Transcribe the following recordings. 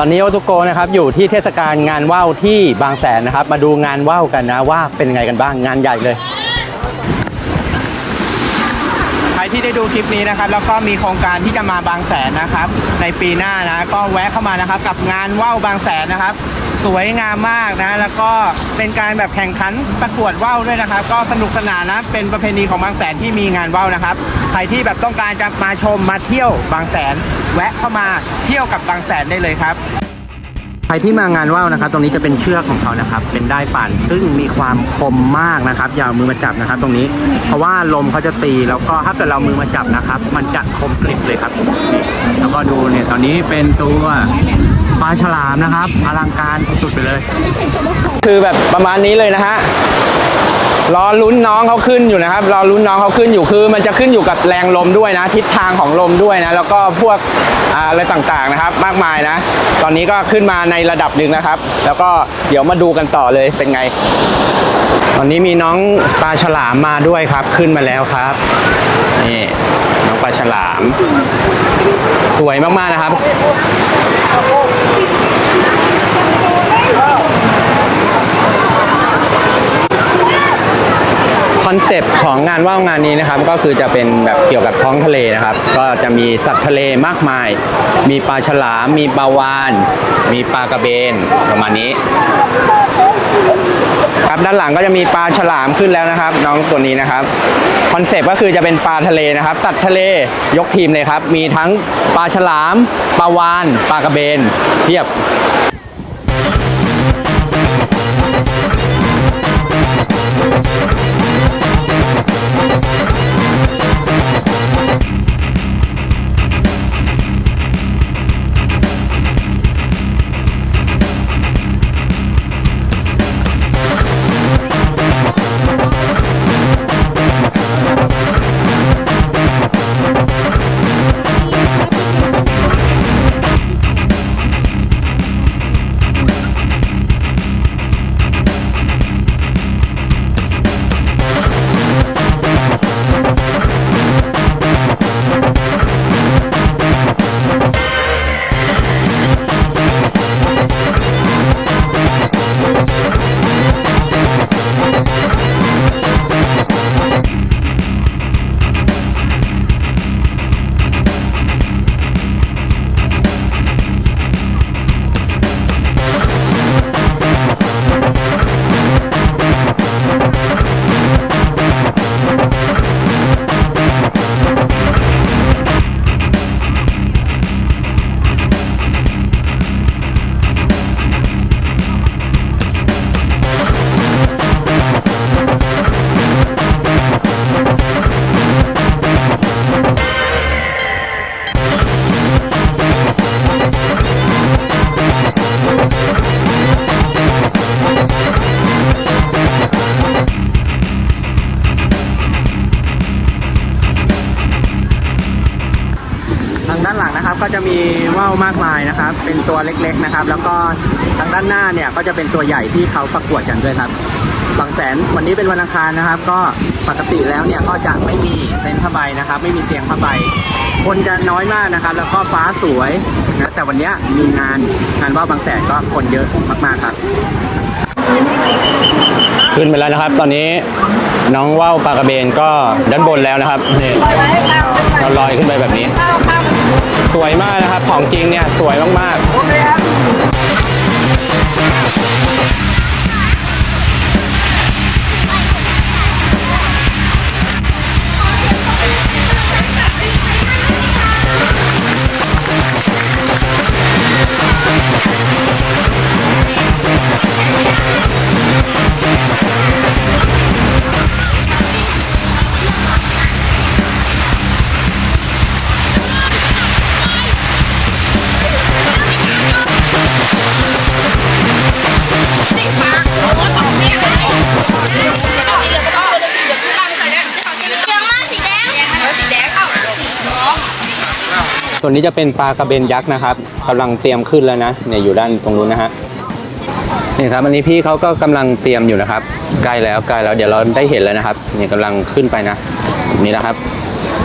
ตอนนี้โอตุโกนะครับอยู่ที่เทศกาลงานว่าวที่บางแสนนะครับ มาดูงานว่าวกันนะว่าเป็นไงกันบ้างงานใหญ่เลย ใครที่ได้ดูคลิปนี้นะครับ แล้วก็มีโครงการที่จะมาบางแสนนะครับ ในปีหน้านะก็แวะเข้ามานะครับ กับงานว่าวบางแสนนะครับ สวยงามมากนะ แล้วก็เป็นการแบบแข่งขันประกวดว่าวด้วยนะครับ ก็สนุกสนานนะเป็นประเพณีของบางแสนที่มีงานว่าวนะครับใครที่แบบต้องการจะมาชมมาเที่ยวบางแสน แวะเข้ามาเที่ยวกับบางแสนได้เลยครับใครที่มางานว่าวนะครับ ตรงนี้จะเป็นเชือกของเขานะครับ เป็นได้ปั่นซึ่งมีความคมมากนะครับ อย่ามือมาจับนะครับ ตรงนี้ เพราะว่าลมเขาจะตีแล้วก็ถ้าเกิดเรามือมาจับนะครับ มันจะคมกริบเลยครับแล้วก็ดูเนี่ยตอนนี้เป็นตัว ปลาฉลามนะครับอลังการสุดๆไปเลย คือแบบประมาณนี้เลยนะฮะรอลุ้นน้องเขาขึ้นอยู่นะครับรอลุ้นน้องเขาขึ้นอยู่คือ มันจะขึ้นอยู่กับแรงลมด้วยนะ ทิศทางของลมด้วยนะ แล้วก็พวกอะไรต่างๆนะครับ มากมายนะ ตอนนี้ก็ขึ้นมาในระดับหนึ่งนะครับ แล้วก็เดี๋ยวมาดูกันต่อเลยเป็นไง ตอนนี้มีน้องปลาฉลามมาด้วยครับ ขึ้นมาแล้วครับนี่ ปลาฉลาม สวยมาก ๆ นะครับ คอนเซปต์ของงานว่าวงานนี้นะครับก็คือจะเป็นแบบเกี่ยวกับท้องทะเลนะครับ ก็จะมีสัตว์ทะเลมากมาย มีปลาฉลาม มีปลาวาน มีปลากระเบนประมาณนี้ ครับด้านหลังก็จะมีปลาฉลามขึ้นแล้วนะครับ น้องตัวนี้นะครับคอนเซปต์ก็คือจะเป็นปลาทะเลนะครับ สัตว์ทะเลยกทีมเลยครับ มีทั้งปลาฉลามปลาวานปลากระเบนเทียบ มากมายนะครับ เป็นตัวเล็กๆนะครับ แล้วก็ทางด้านหน้าเนี่ยก็จะเป็นตัวใหญ่ที่เขาประกวดกันด้วยครับบางแสนวันนี้เป็นวันอังคารนะครับ ก็ปกติแล้วเนี่ยก็จะไม่มีเต็นท์ผ้าใบนะครับ ไม่มีเตียงผ้าใบ คนจะน้อยมากนะครับ แล้วก็ฟ้าสวยนะแต่วันนี้มีงานงานว่าวบางแสนก็คนเยอะมากๆครับ ขึ้นไปแล้วนะครับ ตอนนี้น้องว่าวปลากระเบนก็ด้านบนแล้วนะครับนี่เราลอยขึ้นไปแบบนี้ สวยมากนะครับ ของจริงเนี่ย สวยมากๆ ตัวนี้จะเป็นปลากระเบนยักษ์นะครับกำลังเตรียมขึ้นแล้วนะเนี่ยอยู่ด้านตรงนู้นนะฮะนี่ครับอันนี้พี่เขาก็กำลังเตรียมอยู่นะครับใกล้แล้วใกล้แล้วเดี๋ยวเราได้เห็นแล้วนะครับนี่กำลังขึ้นไปนะแบบนี่นะครับ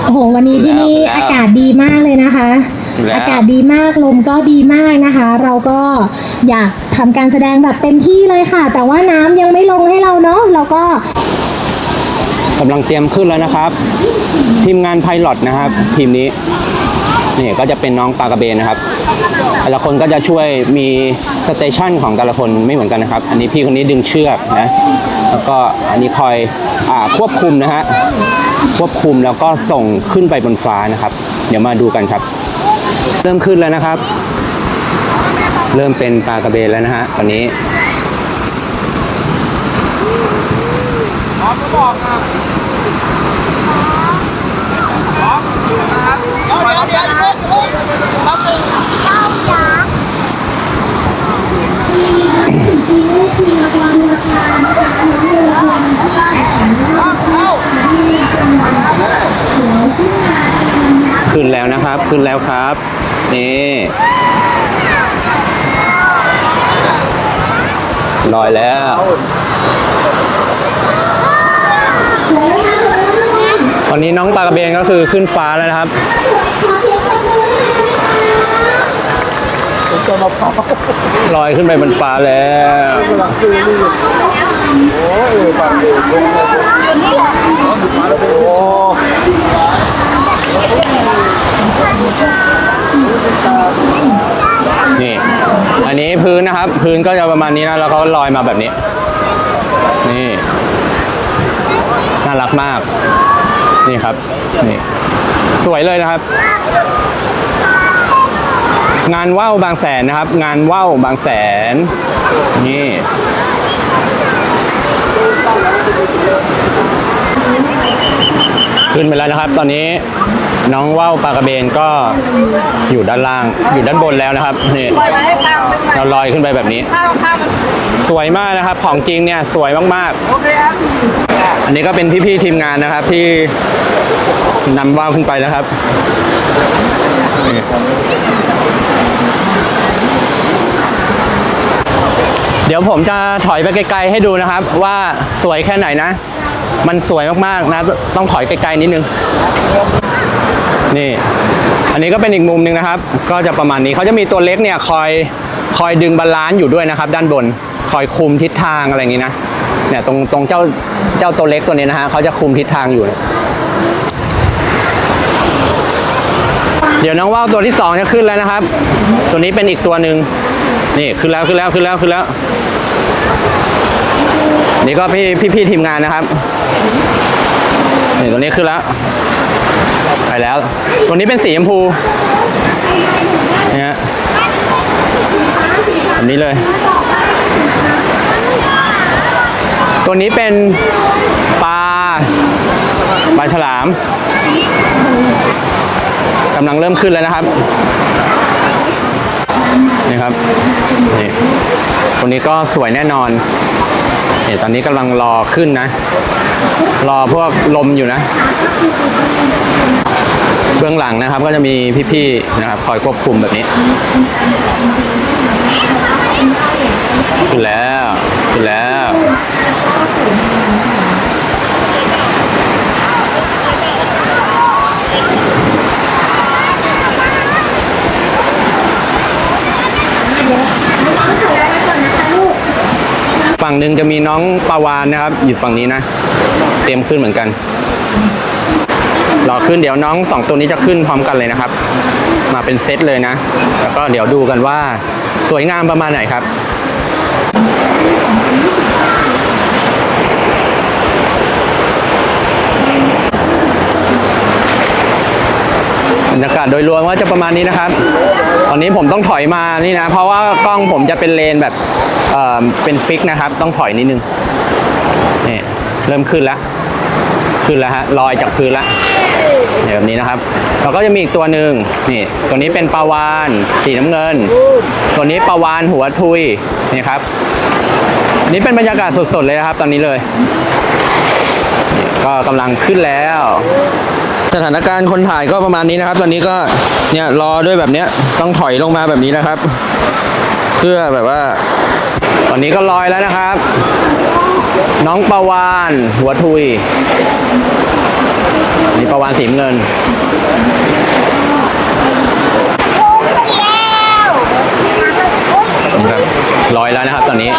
โอ้โหวันนี้ที่นี่แล้วอากาศดีมากเลยนะคะแล้วอากาศดีมากลมก็ดีมากนะคะ เราก็อยากทำการแสดงแบบเต็มที่เลยค่ะ แต่ว่าน้ำยังไม่ลงให้เราเนาะเราก็กำลังเตรียมขึ้นแล้วนะครับ ทีมงานไพลอตนะครับ ทีมนี้ นี่ก็จะเป็นน้องปลากระเบนนะครับ แต่ละคนก็จะช่วยมีสเตชันของแต่ละคนไม่เหมือนกันนะครับ อันนี้พี่คนนี้ดึงเชือกนะ แล้วก็อันนี้คอยอควบคุมนะฮะ ควบคุมแล้วก็ส่งขึ้นไปบนฟ้านะครับ เดี๋ยวมาดูกันครับ เริ่มขึ้นแล้วนะครับ เริ่มเป็นปลากระเบนแล้วนะฮะ ตอนนี้ ขึ้นแล้วนะครับ ขึ้นแล้วครับ นี่ลอยแล้วตอนนี้น้องปลากระเบนก็คือขึ้นฟ้าแล้วนะครับลอยขึ้นไปบนฟ้าแล้วนี่ อัน นี้พื้นนะครับ พื้นก็จะประมาณนี้นะ แล้วเขาลอยมาแบบนี้ นี่ น่ารักมาก นี่ครับ นี่ สวยเลยนะครับ งานว่าวบางแสนนะครับ งานว่าวบางแสน นี่ขึ้นไปแล้วนะครับ ตอนนี้ น้องว่าวปลากระเบนก็อยู่ด้านล่างอยู่ด้านบนแล้วนะครับนี่เราลอยขึ้นไปแบบนี้ สวยมากนะครับ ของจริงเนี่ยสวยมากๆ อันนี้ก็เป็นพี่ๆทีมงานนะครับที่นำว่าวขึ้นไปนะครับเดี๋ยวผมจะถอยไปไกลๆให้ดูนะครับ ว่าสวยแค่ไหนนะ มันสวยมากๆนะ ต้องถอยไกลๆนิดนึง นี่ อันนี้ก็เป็นอีกมุมหนึ่งนะครับ ก็จะประมาณนี้เขาจะมีตัวเล็กเนี่ยคอยคอยดึงบาลานซ์อยู่ด้วยนะครับ ด้านบนคอยคุมทิศทางอะไรอย่างนี้นะเนี่ยตรงตรงเจ้าเจ้าตัวเล็กตัวนี้นะฮะเขาจะคุมทิศทางอยู่ เดี๋ยวน้องว่าวตัวที่สองจะขึ้นแล้วนะครับ ตัวนี้เป็นอีกตัวหนึ่งนี่ขึ้นแล้วขึ้นแล้วขึ้นแล้วขึ้นแล้ว นี่ก็พี่พี่พี่ทีมงานนะครับนี่ตัวนี้ขึ้นแล้ว ไปแล้ว ตัวนี้เป็นสีชมพูเนี่ยฮะแบบนี้เลย ตัวนี้เป็นปลาปลาฉลามกำลังเริ่มขึ้นแล้วนะครับนี่ครับนี่ตัวนี้ก็สวยแน่นอน นี่ตอนนี้กำลังรอขึ้นนะ รอพวกลมอยู่นะ เบื้องหลังนะครับก็จะมีพี่ๆนะครับคอยควบคุมแบบนี้ ขึ้นแล้ว ขึ้นแล้ว ฝั่งหนึ่งจะมีน้องปาวานนะครับ อยู่ฝั่งนี้นะ เตรียมขึ้นเหมือนกันรอขึ้นเดี๋ยวน้องสองตัวนี้จะขึ้นพร้อมกันเลยนะครับ มาเป็นเซตเลยนะ แล้วก็เดี๋ยวดูกันว่าสวยงามประมาณไหนครับ บรรยากาศโดยรวมก็จะประมาณนี้นะครับ ตอนนี้ผมต้องถอยมานี่นะ เพราะว่ากล้องผมจะเป็นเลนแบบเอ่อเป็นฟิกนะครับ ต้องถอยนิดนึงนี่เริ่มขึ้นแล้ว ขึ้นแล้วฮะลอยจากพื้นแล้วเนี่ยแบบนี้นะครับแล้วก็จะมีอีกตัวหนึ่งนี่ตัวนี้เป็นปลาวานสีน้ำเงิน ตัวนี้ปลาวานหัวทุยนี่ครับนนี้เป็นบรรยากาศสดๆเลยนะครับ ตอนนี้เลย ก็กำลังขึ้นแล้ว สถานการณ์คนถ่ายก็ประมาณนี้นะครับ ตอนนี้ก็เนี่ยรอด้วยแบบเนี้ยต้องถอยลงมาแบบนี้นะครับ เพื่อแบบว่า ตอนนี้ก็ลอยแล้วนะครับ น้องประวานหัวทุยนี่ประวานสีเงินครับลอยแล้วนะครับตอนนี้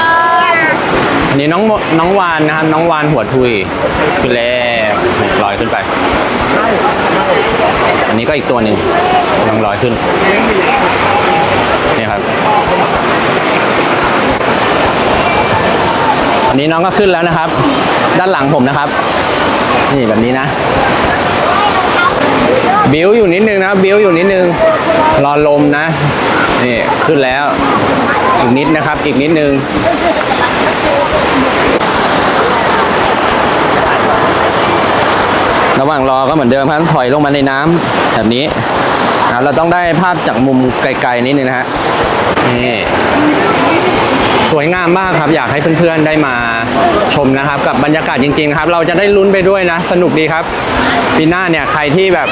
อันนี้น้องน้องวานนะครับ น้องวานหัวทุยคือแล้วลอยขึ้นไป อันนี้ก็อีกตัวหนึ่งกำลังลอยขึ้นนี่ครับ อันนี้น้องก็ขึ้นแล้วนะครับ ด้านหลังผมนะครับ นี่แบบนี้นะ บิวอยู่นิดนึงนะ บิวอยู่นิดนึง รอลมนะ นี่ขึ้นแล้ว อีกนิดนะครับ อีกนิดนึง ระหว่างรอก็เหมือนเดิมครับถอยลงมาในน้ำแบบนี้นะเราต้องได้ภาพจากมุมไกลๆนิดนึงนะฮะนี่สวยงามมากครับ อยากให้เพื่อนๆได้มาชมนะครับ กับบรรยากาศจริง ๆ ครับ เราจะได้ลุ้นไปด้วยนะ สนุกดีครับปีหน้าเนี่ยใครที่แบบ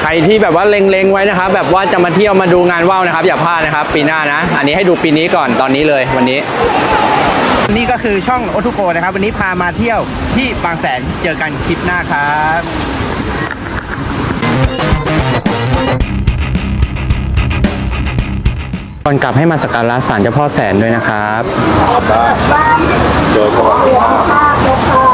ใครที่แบบว่าเล็งๆไว้นะครับ แบบว่าจะมาเที่ยวมาดูงานว่าวนะครับ อย่าพลาดนะครับ ปีหน้านะ อันนี้ให้ดูปีนี้ก่อนตอนนี้เลยวันนี้ นี่ก็คือช่องโอทุโกนะครับ วันนี้พามาเที่ยวที่บางแสนเจอกันคลิปหน้าครับก่อนกลับให้มาสักการะศาลเจ้าพ่อแสนด้วยนะครับ โดยประวัติ